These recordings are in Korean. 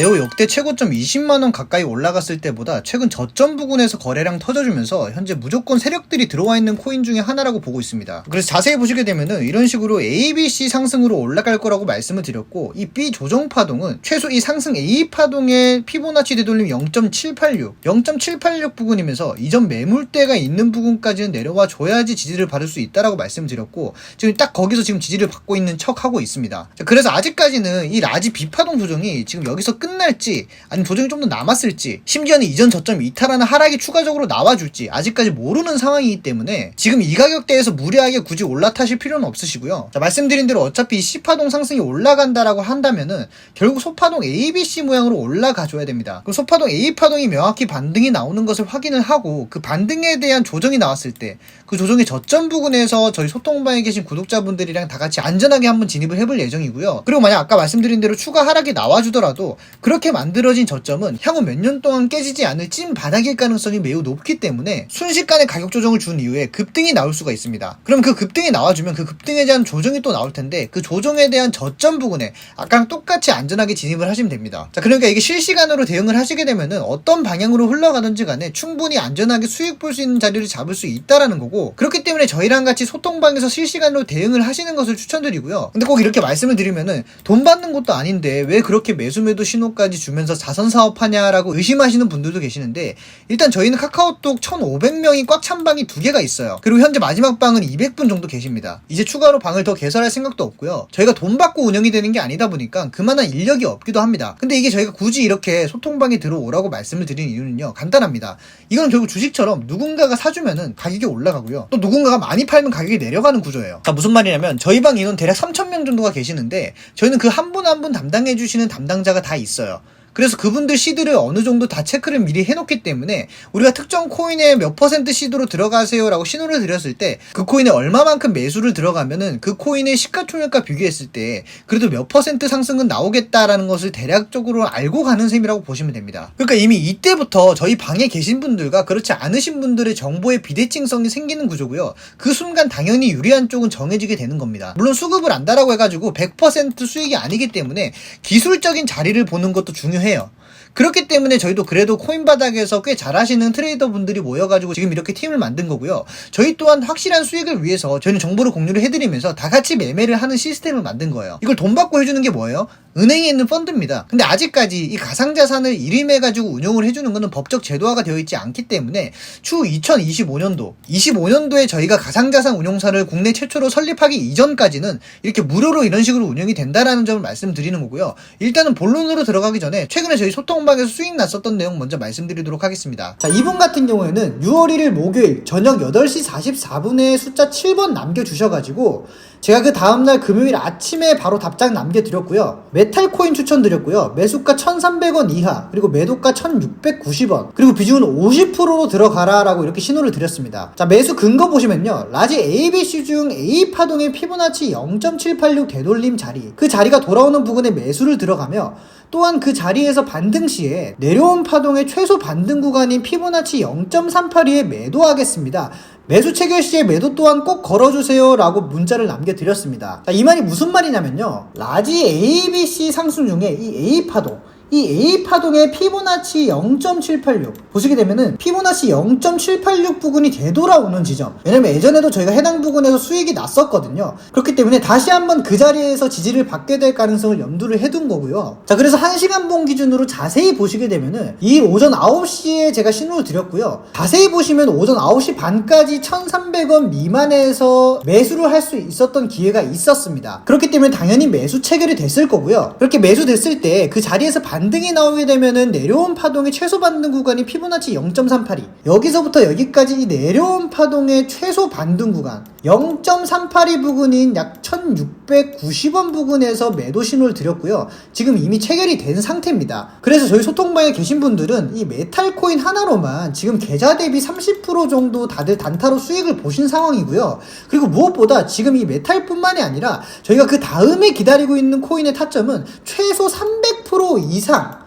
네오 역대 최고점 20만원 가까이 올라갔을 때보다 최근 저점 부근에서 거래량 터져주면서 현재 무조건 세력들이 들어와 있는 코인 중에 하나라고 보고 있습니다. 그래서 자세히 보시게 되면은 이런 식으로 A, B, C 상승으로 올라갈 거라고 말씀을 드렸고 이 B 조정 파동은 최소 이 상승 A 파동의 피보나치 되돌림 0.786, 0.786 부근이면서 이전 매물대가 있는 부분까지는 내려와 줘야지 지지를 받을 수 있다라고 말씀드렸고 지금 딱 거기서 지금 지지를 받고 있는 척 하고 있습니다. 자, 그래서 아직까지는 이 라지 비파동 조정이 지금 여기서 끝 날지 아니면 조정이 좀 더 남았을지 심지어는 이전 저점 이탈하는 하락이 추가적으로 나와줄지 아직까지 모르는 상황이기 때문에 지금 이 가격대에서 무리하게 굳이 올라타실 필요는 없으시고요. 자, 말씀드린 대로 어차피 이 C파동 상승이 올라간다라고 한다면은 결국 소파동 ABC 모양으로 올라가 줘야 됩니다. 그럼 소파동 A파동이 명확히 반등이 나오는 것을 확인을 하고 그 반등에 대한 조정이 나왔을 때 그 조정의 저점 부근에서 저희 소통방에 계신 구독자분들이랑 다 같이 안전하게 한번 진입을 해볼 예정이고요. 그리고 만약 아까 말씀드린 대로 추가 하락이 나와주더라도 그렇게 만들어진 저점은 향후 몇 년 동안 깨지지 않을 찐 바닥일 가능성이 매우 높기 때문에 순식간에 가격 조정을 준 이후에 급등이 나올 수가 있습니다. 그럼 그 급등이 나와주면 그 급등에 대한 조정이 또 나올 텐데 그 조정에 대한 저점 부근에 아까랑 똑같이 안전하게 진입을 하시면 됩니다. 자, 그러니까 이게 실시간으로 대응을 하시게 되면은 어떤 방향으로 흘러가든지 간에 충분히 안전하게 수익 볼 수 있는 자리를 잡을 수 있다라는 거고 그렇기 때문에 저희랑 같이 소통방에서 실시간으로 대응을 하시는 것을 추천드리고요. 근데 꼭 이렇게 말씀을 드리면은 돈 받는 것도 아닌데 왜 그렇게 매수 매도 신호 까지 주면서 자선 사업하냐라고 의심하시는 분들도 계시는데 일단 저희는 카카오톡 1,500명이 꽉 찬 방이 두 개가 있어요. 그리고 현재 마지막 방은 200분 정도 계십니다. 이제 추가로 방을 더 개설할 생각도 없고요. 저희가 돈 받고 운영이 되는 게 아니다 보니까 그만한 인력이 없기도 합니다. 근데 이게 저희가 굳이 이렇게 소통방에 들어오라고 말씀을 드리는 이유는요. 간단합니다. 이건 결국 주식처럼 누군가가 사주면은 가격이 올라가고요. 또 누군가가 많이 팔면 가격이 내려가는 구조예요. 자, 무슨 말이냐면 저희 방 인원 대략 3,000명 정도가 계시는데 저희는 그 한 분 한 분 담당해 주시는 담당자가 다 있어요. 있어요. 그래서 그분들 시드를 어느 정도 다 체크를 미리 해놓기 때문에 우리가 특정 코인에 몇 퍼센트 시드로 들어가세요라고 신호를 드렸을 때 그 코인에 얼마만큼 매수를 들어가면은 그 코인의 시가총액과 비교했을 때 그래도 몇 퍼센트 상승은 나오겠다라는 것을 대략적으로 알고 가는 셈이라고 보시면 됩니다. 그러니까 이미 이때부터 저희 방에 계신 분들과 그렇지 않으신 분들의 정보의 비대칭성이 생기는 구조고요. 그 순간 당연히 유리한 쪽은 정해지게 되는 겁니다. 물론 수급을 안다라고 해가지고 100% 수익이 아니기 때문에 기술적인 자리를 보는 것도 중요 해요. 해요. 그렇기 때문에 저희도 그래도 코인 바닥에서 꽤 잘하시는 트레이더 분들이 모여가지고 지금 이렇게 팀을 만든 거고요. 저희 또한 확실한 수익을 위해서 저희는 정보를 공유를 해드리면서 다 같이 매매를 하는 시스템을 만든 거예요. 이걸 돈 받고 해주는 게 뭐예요? 은행에 있는 펀드입니다. 근데 아직까지 이 가상자산을 일임해가지고 운용을 해주는 것은 법적 제도화가 되어 있지 않기 때문에 추후 2025년도, 25년도에 저희가 가상자산 운용사를 국내 최초로 설립하기 이전까지는 이렇게 무료로 이런 식으로 운영이 된다라는 점을 말씀드리는 거고요. 일단은 본론으로 들어가기 전에 최근에 저희 소통방에서 수익 났었던 내용 먼저 말씀드리도록 하겠습니다. 자, 이분 같은 경우에는 6월 1일 목요일 저녁 8시 44분에 숫자 7번 남겨주셔가지고 제가 그 다음날 금요일 아침에 바로 답장 남겨드렸고요. 메탈 코인 추천드렸고요. 매수가 1,300원 이하, 그리고 매도가 1,690원, 그리고 비중은 50%로 들어가라라고 이렇게 신호를 드렸습니다. 자, 매수 근거 보시면요. 라지 ABC 중 A 파동의 피보나치 0.786 되돌림 자리, 그 자리가 돌아오는 부분에 매수를 들어가며 또한 그 자리에서 반등 시에 내려온 파동의 최소 반등 구간인 피보나치 0.382에 매도하겠습니다. 매수 체결 시에 매도 또한 꼭 걸어주세요 라고 문자를 남겨드렸습니다. 자, 이 말이 무슨 말이냐면요. 라지 ABC 상승 중에 이 A 파동, 이 A 파동의 피보나치 0.786 보시게 되면은 피보나치 0.786 부근이 되돌아오는 지점. 왜냐면 예전에도 저희가 해당 부근에서 수익이 났었거든요. 그렇기 때문에 다시 한번 그 자리에서 지지를 받게 될 가능성을 염두를 해둔 거고요. 자 그래서 1시간 봉 기준으로 자세히 보시게 되면은 이 오전 9시에 제가 신호를 드렸고요. 자세히 보시면 오전 9시 반까지 1300원 미만에서 매수를 할 수 있었던 기회가 있었습니다. 그렇기 때문에 당연히 매수 체결이 됐을 거고요. 그렇게 매수됐을 때 그 자리에서 반 반등이 나오게 되면은 내려온 파동의 최소 반등 구간이 피보나치 0.382 여기서부터 여기까지 이 내려온 파동의 최소 반등 구간. 0.382 부근인 약 1690원 부근에서 매도 신호를 드렸고요. 지금 이미 체결이 된 상태입니다. 그래서 저희 소통방에 계신 분들은 이 메탈 코인 하나로만 지금 계좌 대비 30% 정도 다들 단타로 수익을 보신 상황이고요. 그리고 무엇보다 지금 이 메탈뿐만이 아니라 저희가 그 다음에 기다리고 있는 코인의 타점은 최소 300% 이상 이상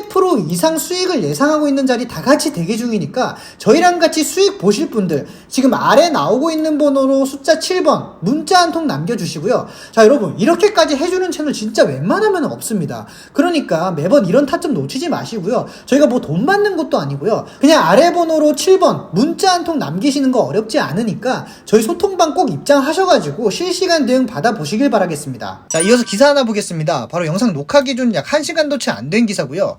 300% 이상 수익을 예상하고 있는 자리 다 같이 대기 중이니까 저희랑 같이 수익 보실 분들 지금 아래 나오고 있는 번호로 숫자 7번 문자 한 통 남겨주시고요. 자 여러분 이렇게까지 해주는 채널 진짜 웬만하면 없습니다. 그러니까 매번 이런 타점 놓치지 마시고요. 저희가 뭐 돈 받는 것도 아니고요. 그냥 아래 번호로 7번 문자 한 통 남기시는 거 어렵지 않으니까 저희 소통방 꼭 입장하셔가지고 실시간 대응 받아보시길 바라겠습니다. 자 이어서 기사 하나 보겠습니다. 바로 영상 녹화 기준 약 1시간도 채 안 된 기사고요.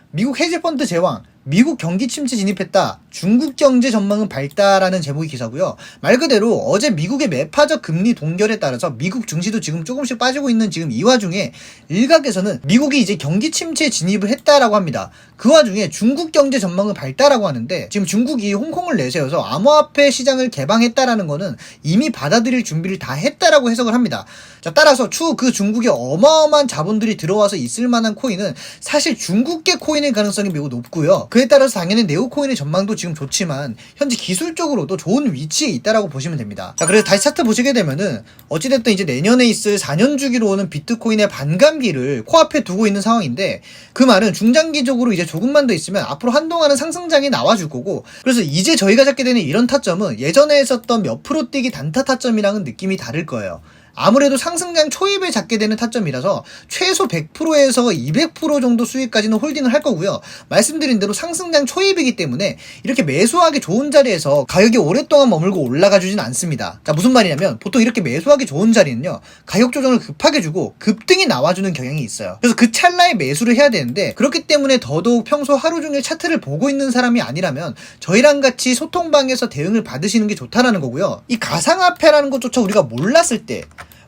미국 해지펀드 제왕 미국 경기 침체 진입했다. 중국 경제 전망은 밝다라는 제목의 기사고요. 말 그대로 어제 미국의 매파적 금리 동결에 따라서 미국 증시도 지금 조금씩 빠지고 있는 지금 이 와중에 일각에서는 미국이 이제 경기 침체에 진입을 했다라고 합니다. 그 와중에 중국 경제 전망은 밝다라고 하는데 지금 중국이 홍콩을 내세워서 암호화폐 시장을 개방했다라는 거는 이미 받아들일 준비를 다 했다라고 해석을 합니다. 자, 따라서 추후 그 중국에 어마어마한 자본들이 들어와서 있을 만한 코인은 사실 중국계 코인 의 가능성이 매우 높고요. 그에 따라서 당연히 네오코인의 전망도 지금 좋지만 현재 기술적으로도 좋은 위치에 있다라고 보시면 됩니다. 자, 그래서 다시 차트 보시게 되면은 어찌됐든 이제 내년에 있을 4년 주기로 오는 비트코인의 반감기를 코앞에 두고 있는 상황인데 그 말은 중장기적으로 이제 조금만 더 있으면 앞으로 한동안은 상승장이 나와줄 거고 그래서 이제 저희가 잡게 되는 이런 타점은 예전에 했었던 몇 프로 뛰기 단타 타점이랑은 느낌이 다를 거예요. 아무래도 상승장 초입에 잡게 되는 타점이라서 최소 100%에서 200% 정도 수익까지는 홀딩을 할 거고요. 말씀드린 대로 상승장 초입이기 때문에 이렇게 매수하기 좋은 자리에서 가격이 오랫동안 머물고 올라가 주진 않습니다. 자, 무슨 말이냐면 보통 이렇게 매수하기 좋은 자리는요. 가격 조정을 급하게 주고 급등이 나와주는 경향이 있어요. 그래서 그 찰나에 매수를 해야 되는데 그렇기 때문에 더더욱 평소 하루 종일 차트를 보고 있는 사람이 아니라면 저희랑 같이 소통방에서 대응을 받으시는 게 좋다라는 거고요. 이 가상화폐라는 것조차 우리가 몰랐을 때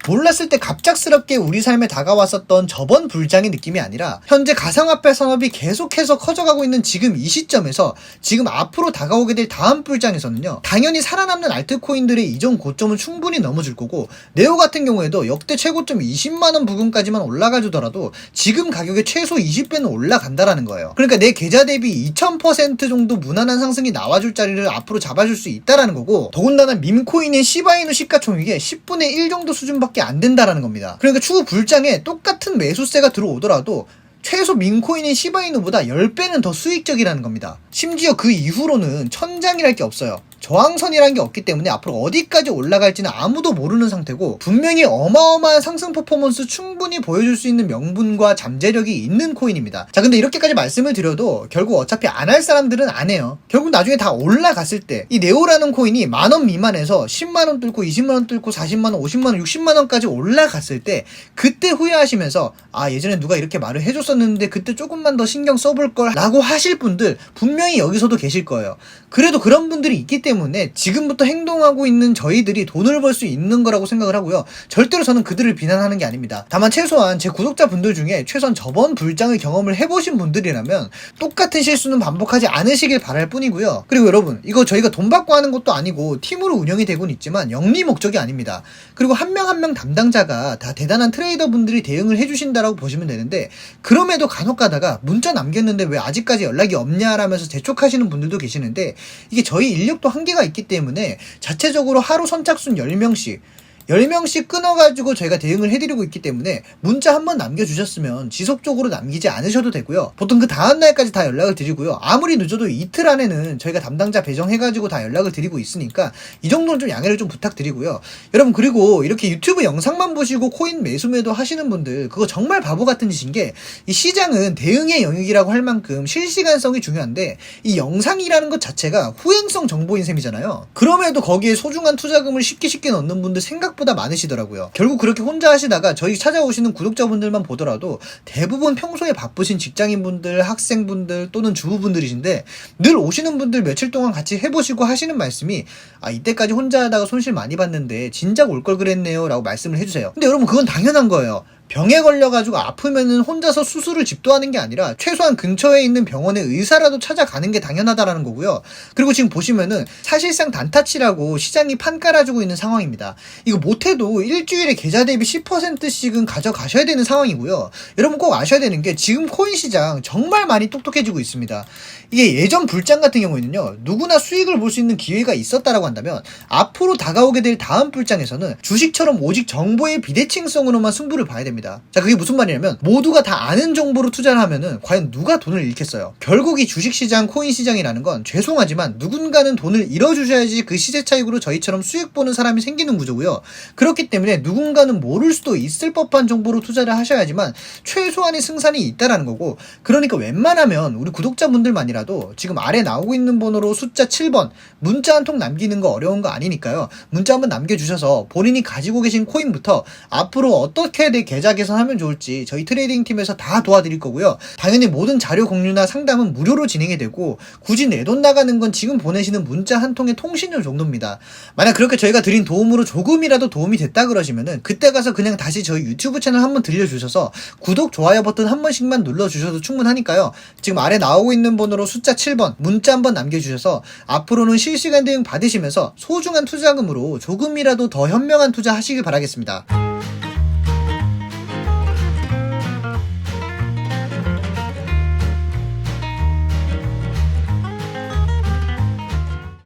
몰랐을 때 갑작스럽게 우리 삶에 다가왔었던 저번 불장의 느낌이 아니라 현재 가상화폐 산업이 계속해서 커져가고 있는 지금 이 시점에서 지금 앞으로 다가오게 될 다음 불장에서는요 당연히 살아남는 알트코인들의 이전 고점은 충분히 넘어줄 거고 네오 같은 경우에도 역대 최고점 20만원 부근까지만 올라가 주더라도 지금 가격의 최소 20배는 올라간다라는 거예요. 그러니까 내 계좌 대비 2000% 정도 무난한 상승이 나와줄 자리를 앞으로 잡아줄 수 있다라는 거고 더군다나 밈코인의 시바이누 시가총액의 10분의 1 정도 수준밖에 안 된다라는 겁니다. 그러니까 추후 불장에 똑같은 매수세가 들어오더라도 최소 민코인인 시바이누보다 10배는 더 수익적이라는 겁니다. 심지어 그 이후로는 천장이랄 게 없어요. 저항선이라는 게 없기 때문에 앞으로 어디까지 올라갈지는 아무도 모르는 상태고 분명히 어마어마한 상승 퍼포먼스 충분히 보여줄 수 있는 명분과 잠재력이 있는 코인입니다. 자 근데 이렇게까지 말씀을 드려도 결국 어차피 안 할 사람들은 안 해요. 결국 나중에 다 올라갔을 때 이 네오라는 코인이 만 원 미만에서 10만 원 뚫고 20만 원 뚫고 40만 원, 50만 원, 60만 원까지 올라갔을 때 그때 후회하시면서 아 예전에 누가 이렇게 말을 해줬었는데 그때 조금만 더 신경 써볼 걸 라고 하실 분들 분명히 여기서도 계실 거예요. 그래도 그런 분들이 있기 때문에 때문에 지금부터 행동하고 있는 저희들이 돈을 벌 수 있는 거라고 생각을 하고요. 절대로 저는 그들을 비난하는 게 아닙니다. 다만 최소한 제 구독자분들 중에 최소한 저번 불장의 경험을 해보신 분들이라면 똑같은 실수는 반복하지 않으시길 바랄 뿐이고요. 그리고 여러분 이거 저희가 돈 받고 하는 것도 아니고 팀으로 운영이 되고는 있지만 영리 목적이 아닙니다. 그리고 한명 한 명 담당자가 다 대단한 트레이더 분들이 대응을 해주신다라고 보시면 되는데 그럼에도 간혹 가다가 문자 남겼는데 왜 아직까지 연락이 없냐라면서 재촉하시는 분들도 계시는데 이게 저희 인력도 한 한계가 있기 때문에 자체적으로 하루 선착순 10명씩 10명씩 끊어가지고 저희가 대응을 해드리고 있기 때문에 문자 한 번 남겨주셨으면 지속적으로 남기지 않으셔도 되고요. 보통 그 다음날까지 다 연락을 드리고요. 아무리 늦어도 이틀 안에는 저희가 담당자 배정해가지고 다 연락을 드리고 있으니까 이 정도는 좀 양해를 좀 부탁드리고요. 여러분 그리고 이렇게 유튜브 영상만 보시고 코인 매수 매도 하시는 분들 그거 정말 바보 같은 짓인 게 이 시장은 대응의 영역이라고 할 만큼 실시간성이 중요한데 이 영상이라는 것 자체가 후행성 정보인 셈이잖아요. 그럼에도 거기에 소중한 투자금을 쉽게 쉽게 넣는 분들 생각 생각보다 많으시더라고요. 결국 그렇게 혼자 하시다가 저희 찾아오시는 구독자분들만 보더라도 대부분 평소에 바쁘신 직장인분들, 학생분들 또는 주부분들이신데 늘 오시는 분들 며칠 동안 같이 해보시고 하시는 말씀이 아 이때까지 혼자 하다가 손실 많이 봤는데 진작 올 걸 그랬네요 라고 말씀을 해주세요. 근데 여러분 그건 당연한 거예요. 병에 걸려가지고 아프면은 혼자서 수술을 집도하는 게 아니라 최소한 근처에 있는 병원의 의사라도 찾아가는 게 당연하다라는 거고요. 그리고 지금 보시면은 사실상 단타치라고 시장이 판 깔아주고 있는 상황입니다. 이거 못해도 일주일에 계좌 대비 10%씩은 가져가셔야 되는 상황이고요. 여러분 꼭 아셔야 되는 게 지금 코인 시장 정말 많이 똑똑해지고 있습니다. 이게 예전 불장 같은 경우에는요. 누구나 수익을 볼 수 있는 기회가 있었다라고 한다면 앞으로 다가오게 될 다음 불장에서는 주식처럼 오직 정보의 비대칭성으로만 승부를 봐야 됩니다. 겁니다. 자, 그게 무슨 말이냐면 모두가 다 아는 정보로 투자를 하면은 과연 누가 돈을 잃겠어요? 결국 이 주식시장, 코인시장이라는 건 죄송하지만 누군가는 돈을 잃어주셔야지 그 시세 차익으로 저희처럼 수익 보는 사람이 생기는 구조고요. 그렇기 때문에 누군가는 모를 수도 있을 법한 정보로 투자를 하셔야지만 최소한의 승산이 있다라는 거고 그러니까 웬만하면 우리 구독자분들만이라도 지금 아래 나오고 있는 번호로 숫자 7번 문자 한 통 남기는 거 어려운 거 아니니까요. 문자 한번 남겨주셔서 본인이 가지고 계신 코인부터 앞으로 어떻게 내 계좌 개선하면 좋을지 저희 트레이딩 팀에서 다 도와드릴 거고요. 당연히 모든 자료 공유나 상담은 무료로 진행이 되고 굳이 내 돈 나가는 건 지금 보내시는 문자 한 통의 통신료 정도입니다. 만약 그렇게 저희가 드린 도움으로 조금이라도 도움이 됐다 그러시면은 그때 가서 그냥 다시 저희 유튜브 채널 한번 들려주셔서 구독, 좋아요 버튼 한 번씩만 눌러주셔도 충분하니까요. 지금 아래 나오고 있는 번호로 숫자 7번 문자 한번 남겨주셔서 앞으로는 실시간 대응 받으시면서 소중한 투자금으로 조금이라도 더 현명한 투자 하시길 바라겠습니다.